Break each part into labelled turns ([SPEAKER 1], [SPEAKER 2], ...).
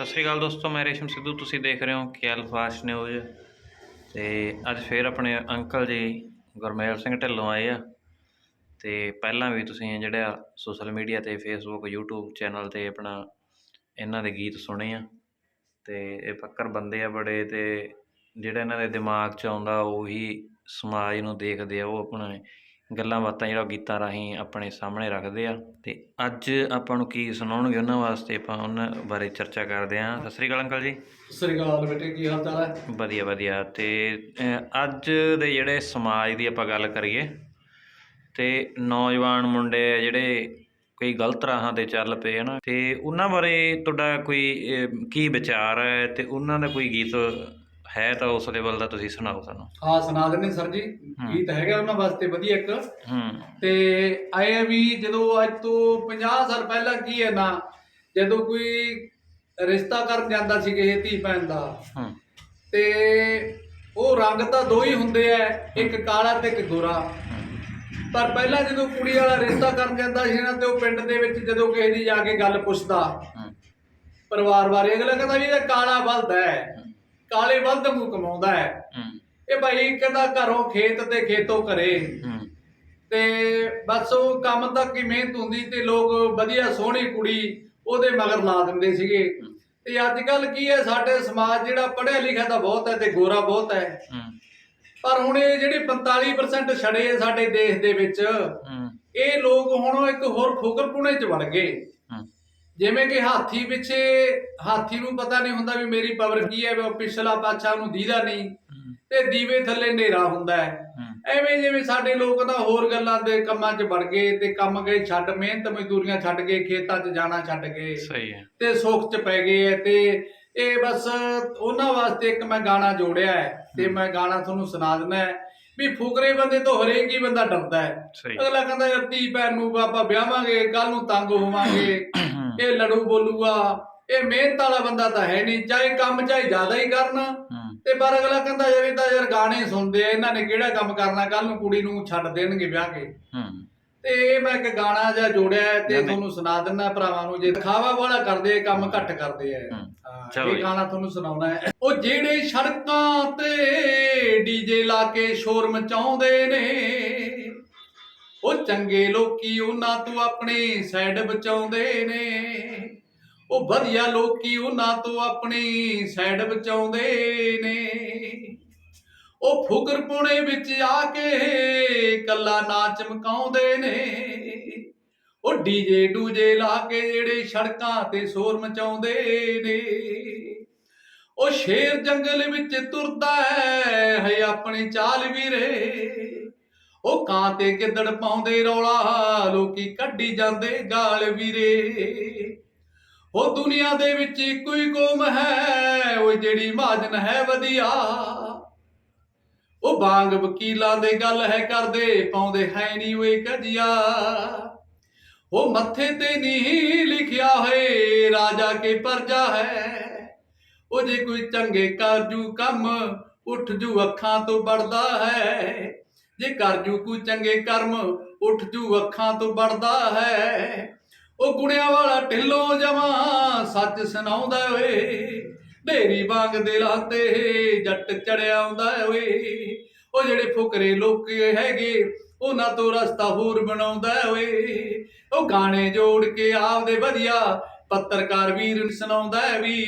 [SPEAKER 1] ਸਤਿ ਸ਼੍ਰੀ ਅਕਾਲ ਦੋਸਤੋ, ਮੈਂ ਰੇਸ਼ਮ ਸਿੱਧੂ। ਤੁਸੀਂ ਦੇਖ ਰਹੇ ਹੋ ਕੇਐਲ ਫਾਸਟ ਨਿਊਜ਼। ਤੇ ਅੱਜ ਫੇਰ ਆਪਣੇ ਅੰਕਲ ਜੀ ਗੁਰਮੇਲ ਸਿੰਘ ਢਿੱਲੋਂ ਆਏ ਆ। ਤੇ ਪਹਿਲਾਂ ਵੀ ਤੁਸੀਂ ਜਿਹੜਾ ਸੋਸ਼ਲ ਮੀਡੀਆ ਤੇ ਫੇਸਬੁੱਕ YouTube ਚੈਨਲ ਤੇ ਆਪਣਾ ਇਹਨਾਂ ਦੇ ਗੀਤ ਸੁਣੇ ਆ। ਤੇ ਇਹ ਫੱਕਰ ਬੰਦੇ ਆ ਬੜੇ ਤੇ ਜਿਹੜਾ ਇਹਨਾਂ ਦੇ ਦਿਮਾਗ 'ਚ ਆਉਂਦਾ, ਉਹੀ ਸਮਾਜ ਨੂੰ ਦੇਖਦੇ ਆ, ਉਹ ਆਪਣੇ ਗੱਲਾਂ ਬਾਤਾਂ ਜਿਹੜਾ ਗੀਤਾਂ ਰਾਹੀਂ ਆਪਣੇ ਸਾਹਮਣੇ ਰੱਖਦੇ ਆ। ਤੇ ਅੱਜ ਆਪਾਂ ਨੂੰ ਕੀ ਸੁਣਾਉਣਗੇ ਉਹਨਾਂ ਵਾਸਤੇ ਆਪਾਂ ਉਹਨਾਂ ਬਾਰੇ ਚਰਚਾ ਕਰਦੇ ਆ ਸਤਿ ਸ੍ਰੀ ਅਕਾਲ ਅੰਕਲ ਜੀ।
[SPEAKER 2] ਸਤਿ ਸ੍ਰੀ ਅਕਾਲ ਬੇਟੇ ਕੀ ਹਾਲ ਚਾਲ ਹੈ?
[SPEAKER 1] ਵਧੀਆ ਵਧੀਆ। ਤੇ ਅੱਜ ਦੇ ਜਿਹੜੇ ਸਮਾਜ ਦੀ ਆਪਾਂ ਗੱਲ ਕਰੀਏ ਤੇ ਨੌਜਵਾਨ ਮੁੰਡੇ ਆ ਜਿਹੜੇ ਕਈ ਗਲਤ ਰਾਹਾਂ ਤੇ ਚੱਲ ਪਏ ਹਨ ਤੇ ਉਹਨਾਂ ਬਾਰੇ ਤੁਹਾਡਾ ਕੋਈ ਕੀ ਵਿਚਾਰ ਹੈ? ਤੇ ਉਹਨਾਂ ਦਾ ਕੋਈ ਗੀਤ ਹੈ ਤਾਂ ਉਸ ਲੈਵਲ ਦਾ ਤੁਸੀਂ ਸੁਣਾਓ ਸਾਨੂੰ।
[SPEAKER 2] ਹਾਂ ਸੁਣਾ ਦਿੰਦੇ ਸਰ ਜੀ। ਗੀਤ ਹੈਗਾ ਉਹਨਾਂ ਵਾਸਤੇ ਵਧੀਆ ਇੱਕ।
[SPEAKER 1] ਹੂੰ।
[SPEAKER 2] ਤੇ ਆਏ ਆ ਵੀ ਜਦੋਂ ਅੱਜ ਤੋਂ 50 ਸਾਲ ਪਹਿਲਾਂ ਕੀ ਹੈ ਨਾ ਜਦੋਂ ਕੋਈ ਰਿਸ਼ਤਾ ਕਰਨ ਜਾਂਦਾ ਸੀ ਕਿਸੇ ਧੀ ਭੈਣ ਦਾ
[SPEAKER 1] ਹੂੰ।
[SPEAKER 2] ਤੇ ਉਹ ਰੰਗ ਤਾਂ ਦੋ ਹੀ ਹੁੰਦੇ ਆ ਇੱਕ ਕਾਲਾ ਤੇ ਇੱਕ ਗੋਰਾ। ਪਰ ਪਹਿਲਾਂ ਜਦੋਂ ਕੁੜੀ ਵਾਲਾ ਰਿਸ਼ਤਾ ਕਰਨ ਜਾਂਦਾ ਸੀ ਨਾ ਤੇ ਉਹ ਪਿੰਡ ਦੇ ਵਿੱਚ ਜਦੋਂ ਕਿਸੇ ਦੀ ਜਾ ਕੇ ਗੱਲ ਪੁੱਛਦਾ ਪਰਿਵਾਰ ਬਾਰੇ ਅਗਲਾ ਕਹਿੰਦਾ ਵੀ ਇਹ ਕਾਲਾ ਬਲਦ ਹੈ। ਕਾਲੇ ਬਲਦ ਨੂੰ ਕਮਾਉਂਦਾ ਹੈ। ਇਹ ਭਾਈ ਕਹਿੰਦਾ ਘਰੋਂ ਖੇਤ ਤੇ ਖੇਤੋਂ ਘਰੇ। ਤੇ ਬਸ ਉਹ ਕੰਮ ਤੱਕ ਹੀ ਮਿਹਨਤ ਹੁੰਦੀ ਤੇ ਲੋਕ ਵਧੀਆ ਸੋਹਣੀ ਕੁੜੀ ਉਹਦੇ ਮਗਰ ਲਾ ਦਿੰਦੇ ਸੀਗੇ। ਤੇ ਅੱਜ ਕੱਲ ਕੀ ਹੈ ਸਾਡੇ ਸਮਾਜ ਜਿਹੜਾ ਪੜ੍ਹਿਆ ਲਿਖਿਆ ਤਾਂ ਬਹੁਤ ਹੈ ਤੇ ਗੋਰਾ ਬਹੁਤ ਹੈ। ਪਰ ਹੁਣ ਇਹ ਜਿਹੜੇ 45% ਛੜੇ ਸਾਡੇ ਦੇਸ਼ ਦੇ ਵਿੱਚ ਇਹ ਲੋਕ ਹੁਣ ਇੱਕ ਹੋਰ ਫੁਕਰਪੁਣੇ ਚ ਵੜ ਗਏ। ਜਿਵੇਂ ਕਿ ਹਾਥੀ ਪਿੱਛੇ ਹਾਥੀ ਨੂੰ ਪਤਾ ਨਹੀਂ ਹੁੰਦਾ ਵੀ ਮੇਰੀ ਪਾਵਰ ਕੀ ਹੈ ਵੀ ਉਹ ਪਿਛਲਾ ਪਾਛਾ ਉਹਨੂੰ ਦੀਦਾ ਨਹੀਂ। ਤੇ ਦੀਵੇ ਥੱਲੇ ਹਨੇਰਾ ਹੁੰਦਾ ਹੈ। ਐਵੇਂ ਜਿਵੇਂ ਸਾਡੇ ਲੋਕ ਤਾਂ ਹੋਰ ਗੱਲਾਂ ਦੇ ਕੰਮਾਂ 'ਚ ਵੜ ਗਏ ਤੇ ਕੰਮ ਗਏ ਛੱਡ ਮਿਹਨਤ ਮਜ਼ਦੂਰੀਆਂ ਛੱਡ ਗਏ ਖੇਤਾਂ 'ਚ ਜਾਣਾ ਛੱਡ ਗਏ
[SPEAKER 1] ਸਹੀ ਹੈ।
[SPEAKER 2] ਤੇ ਸੁੱਖ 'ਚ ਪੈ ਗਏ ਐ ਤੇ ਇਹ ਬਸ ਉਹਨਾਂ ਵਾਸਤੇ ਇੱਕ ਮੈਂ ਗਾਣਾ ਜੋੜਿਆ ਹੈ ਤੇ ਮੈਂ ਗਾਣਾ ਤੁਹਾਨੂੰ ਸੁਣਾ ਦਿੰਦਾ ਹੈ ਵੀ ਫੁਕਰੇ ਬੰਦੇ ਤੋਂ ਹਰੇਕ ਹੀ ਬੰਦਾ ਡਰਦਾ ਹੈ। ਅਗਲਾ ਕਹਿੰਦਾ ਯਾਰ ਧੀ ਭੈਣ ਨੂੰ ਆਪਾਂ ਵਿਆਹਾਂਗੇ ਕੱਲ ਨੂੰ ਤੰਗ ਹੋਵਾਂਗੇ। ਇਹ ਲੜੂ ਬੋਲੂਗਾ। ਇਹ ਮਿਹਨਤ ਵਾਲਾ ਬੰਦਾ ਤਾਂ ਹੈ ਨਹੀਂ ਚਾਹੇ ਕੰਮ ਚਾਹੇ ਜ਼ਿਆਦਾ ਹੀ ਕਰਨ। ਤੇ ਪਰ ਅਗਲਾ ਕਹਿੰਦਾ ਯਾਰ ਇਹ ਤਾਂ ਯਾਰ ਗਾਣੇ ਸੁਣਦੇ ਆ ਇਹਨਾਂ ਨੇ ਕਿਹੜਾ ਕੰਮ ਕਰਨਾ ਕੱਲ ਨੂੰ ਕੁੜੀ ਨੂੰ ਛੱਡ ਦੇਣਗੇ ਵਿਆਹ ਕੇ। ਤੇ ਇਹ ਮੈਂ ਇੱਕ ਗਾਣਾ ਜਿਹਾ ਜੋੜਿਆ ਤੇ। ਤੁਹਾਨੂੰ ਸੁਣਾ ਦਿੰਦਾ ਭਰਾਵਾਂ ਨੂੰ ਜੇ ਦਿਖਾਵਾ ਵਾਲਾ ਕਰਦੇ ਆ, ਕੰਮ ਘੱਟ ਕਰਦੇ ਆ। ਇਹ। ਗਾਣਾ ਤੁਹਾਨੂੰ ਸੁਣਾਉਣਾ ਹੈ। ਉਹ ਜਿਹੜੇ ਸੜਕਾਂ ਤੇ ਡੀਜੇ ਲਾ ਕੇ ਸ਼ੋਰ ਮਚਾਉਂਦੇ ਨੇ ਉਹ ਚੰਗੇ ਲੋਕੀ ਉਹਨਾਂ ਤੋਂ ਆਪਣੀ ਸਾਈਡ ਬਚਾਉਂਦੇ ਨੇ। ਉਹ ਵਧੀਆ ਲੋਕੀ ਉਹਨਾਂ ਤੋਂ ਆਪਣੀ ਸਾਈਡ ਬਚਾਉਂਦੇ ਨੇ। ਉਹ ਫੁਕਰ ਪੁਣੇ ਵਿੱਚ ਆ ਕੇ ਕੱਲਾ ਨਾ ਚਮਕਾਉਂਦੇ ਨੇ। ਉਹ ਡੀਜੇ ਡੂਜੇ ਲਾ ਕੇ ਜਿਹੜੇ ਸੜਕਾਂ ਤੇ ਸ਼ੋਰ ਮਚਾਉਂਦੇ ਨੇ। ਉਹ ਸ਼ੇਰ ਜੰਗਲ ਵਿੱਚ ਤੁਰਦਾ ਹੈ ਆਪਣੇ ਚਾਲ ਵੀਰੇ। ਉਹ ਕਾਂ ਤੇ ਗਿੱਦੜ ਪਾਉਂਦੇ ਰੌਲਾ, ਲੋਕੀ ਕੱਢੀ ਜਾਂਦੇ ਗਾਲ ਵੀਰੇ। ਉਹ ਦੁਨੀਆ ਦੇ ਵਿੱਚ ਇੱਕੋ ਕੌਮ ਹੈ ਉਹ ਜਿਹੜੀ ਮਹਾਜਨ ਹੈ ਵਧੀਆ। ਉਹ ਬਾਗ ਵਕੀਲਾਂ ਦੇ ਗੱਲ ਹੈ ਕਰਦੇ, ਪਾਉਂਦੇ ਹੈ ਨਹੀਂ ਓਏ ਕਜੀਆ। ਉਹ ਮੱਥੇ ਤੇ ਨਹੀਂ ਲਿਖਿਆ ਹੋਏ, ਰਾਜਾ ਕੇ ਪਰਜਾ ਹੈ। ਉਹ ਜੇ ਕੋਈ ਚੰਗੇ ਕਰਜੂ ਕੰਮ, ਉੱਠ ਜੂ ਅੱਖਾਂ ਤੋਂ ਵੜਦਾ ਹੈ। ਜੇ ਕਰਜੂ ਕੋਈ ਚੰਗੇ ਕਰਮ, ਉੱਠ ਜੂ ਅੱਖਾਂ ਤੋਂ ਵੜਦਾ ਹੈ। ਉਹ ਗੁਣਿਆਂ ਵਾਲਾ ਢਿੱਲੋਂ ਜਮਾ ਸੱਚ ਸੁਣਾਉਂਦਾ ਓਏ। ਢੇਰੀ ਵਾਂਗ ਦਿਲਾਂ ਤੇ ਜੱਟ ਚੜਿਆ ਆਉਂਦਾ ਓਏ। ਉਹ ਜਿਹੜੇ ਫੁਕਰੇ ਲੋਕ ਹੈਗੇ, ਉਹਨਾਂ ਤੋਂ ਰਸਤਾ ਹੋਰ ਬਣਾਉਂਦਾ ਓਏ। ਉਹ ਗਾਣੇ ਜੋੜ ਕੇ ਆਪਦੇ ਵਧੀਆ ਪੱਤਰਕਾਰ ਵੀਰ ਸੁਣਾਉਂਦਾ ਵੀ।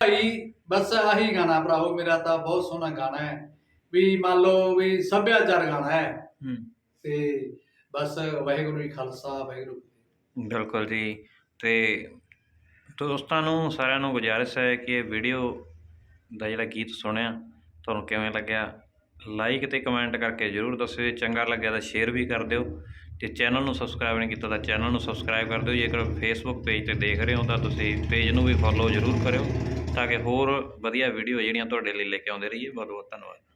[SPEAKER 2] ਭਾਈ, ਬਸ ਆਹੀ ਗਾਣਾ ਭਰਾਵੋ, ਮੇਰਾ ਤਾਂ ਬਹੁਤ ਸੋਹਣਾ ਗਾਣਾ ਹੈ। ਵੀ ਮੰਨ ਲਓ ਵੀ ਸੱਭਿਆਚਾਰ ਗਾਣਾ ਹੈ।
[SPEAKER 1] ਹੂੰ।
[SPEAKER 2] ਤੇ ਬਸ ਵਾਹਿਗੁਰੂ ਜੀ ਖਾਲਸਾ ਵਾਹਿਗੁਰੂ।
[SPEAKER 1] ਬਿਲਕੁਲ ਜੀ। ਤੇ ਦੋਸਤਾਂ ਨੂੰ ਸਾਰਿਆਂ ਨੂੰ ਗੁਜ਼ਾਰਿਸ਼ ਹੈ ਕਿ ਇਹ ਵੀਡੀਓ ਦਾ ਜਿਹੜਾ ਗੀਤ ਸੁਣਿਆ ਤੁਹਾਨੂੰ ਕਿਵੇਂ ਲੱਗਿਆ? ਲਾਈਕ ਤੇ ਕਮੈਂਟ ਕਰਕੇ ਜਰੂਰ ਦੱਸਿਓ। ਜੇ ਚੰਗਾ ਲੱਗਿਆ ਤਾਂ ਸ਼ੇਅਰ ਵੀ ਕਰ ਦਿਓ। ਤੇ ਚੈਨਲ ਨੂੰ ਸਬਸਕ੍ਰਾਈਬ ਨਹੀਂ ਕੀਤਾ ਤਾਂ ਚੈਨਲ ਨੂੰ ਸਬਸਕ੍ਰਾਈਬ ਕਰ ਦਿਓ। ਜੇਕਰ ਫੇਸਬੁੱਕ ਪੇਜ ਤੇ ਦੇਖ ਰਹੇ ਹੋ ਤਾਂ ਤੁਸੀਂ ਪੇਜ ਨੂੰ ਵੀ ਫੋਲੋ ਜਰੂਰ ਕਰਿਓ ਤਾਂ ਕਿ ਹੋਰ ਵਧੀਆ ਵੀਡੀਓ ਜਿਹੜੀਆਂ ਤੁਹਾਡੇ ਲਈ ਲੈ ਕੇ ਆਉਂਦੇ ਰਹੀਏ। ਬਹੁਤ ਬਹੁਤ ਧੰਨਵਾਦ।